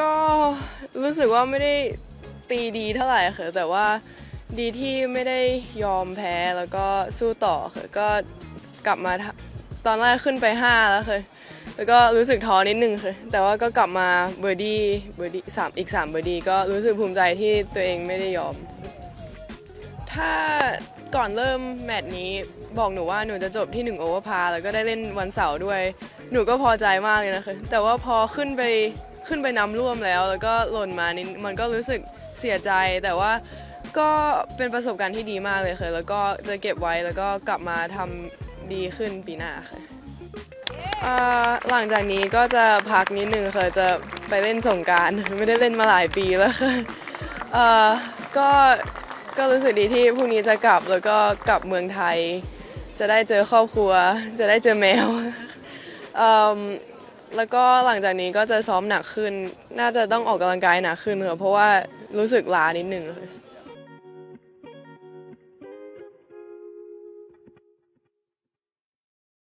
ก็รู้สึกว่าไม่ได้ตีดีเท่าไหร่ค่ะแต่ว่าดีที่ไม่ได้ยอมแพ้แล้วก็สู้ต่อค่ะก็กลับมาตอนแรกขึ้นไป 5 แล้วค่ะแล้วก็รู้สึกท้อนิดนึงค่ะแต่ว่าก็กลับมาเบอร์ดี้เบอร์ดี้สามอีก3เบอร์ดี้ก็รู้สึกภูมิใจที่ตัวเองไม่ได้ยอม ถ้าก่อนเริ่มแมตช์นี้บอกหนูว่าหนูจะจบที่1โอเวอร์พาแล้วก็ได้เล่นวันเสาร์ด้วย หนูก็พอใจมากเลยนะคะแต่ว่าพอขึ้นไป ขึ้นไปนำร่วมแล้ว แล้วก็หล่นมานี่มันก็รู้สึกเสียใจแต่ว่าก็เป็นประสบการณ์ที่ดีมากเลยค่ะ แล้วก็จะเก็บไว้แล้วก็กลับมาทำดีขึ้นปีหน้าค่ะอ่าหลังจากนี้ก็จะพักนิดนึงค่ะ จะไปเล่นสงกราร ไม่ได้เล่นมาหลายปีแล้วค่ะเอ่อก็ก็รู้สึกดีที่พรุ่งนี้จะกลับแล้วก็กลับเมืองไทย จะได้เจอครอบครัว จะได้เจอแมวเอิ่ม แล้วก็หลังจากนี้ก็จะซ้อมหนักขึ้น น่าจะต้องออกกำลังกายหนักขึ้นค่ะเพราะว่ารู้สึกล้านิดหนึงค่ะ